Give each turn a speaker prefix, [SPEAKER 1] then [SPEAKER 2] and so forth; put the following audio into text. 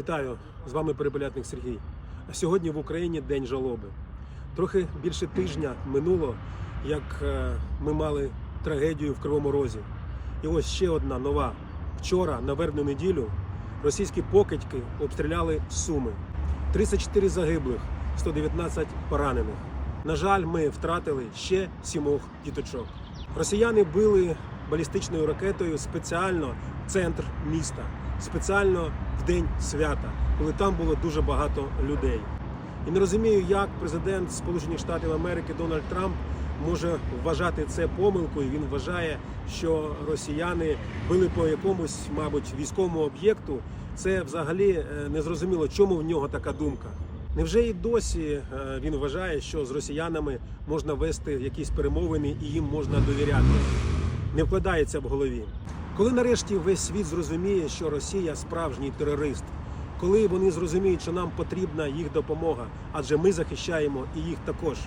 [SPEAKER 1] Вітаю з вами перепелятник Сергій. А сьогодні в Україні день жалоби. Трохи більше тижня минуло, як е, ми мали трагедію в Кривому Розі. І ось ще одна нова. Вчора, на вербну неділю, російські покидьки обстріляли Суми. 34 загиблих, 119 поранених. На жаль, ми втратили ще сімох діточок. Росіяни били балістичною ракетою спеціально центр міста, спеціально в день свята, коли там було дуже багато людей. І не розумію, як президент Сполучених Штатів Америки Дональд Трамп може вважати це помилкою. Він вважає, що росіяни били по якомусь, мабуть, військовому об'єкту. Це взагалі е, не зрозуміло, чому в нього така думка. Невже і досі е, він вважає, що з росіянами можна вести якісь перемовини і їм можна довіряти? Не вкладається в голові. Коли нарешті весь світ зрозуміє, що Росія справжній терорист, коли вони зрозуміють, що нам потрібна їх допомога, адже ми захищаємо і їх також.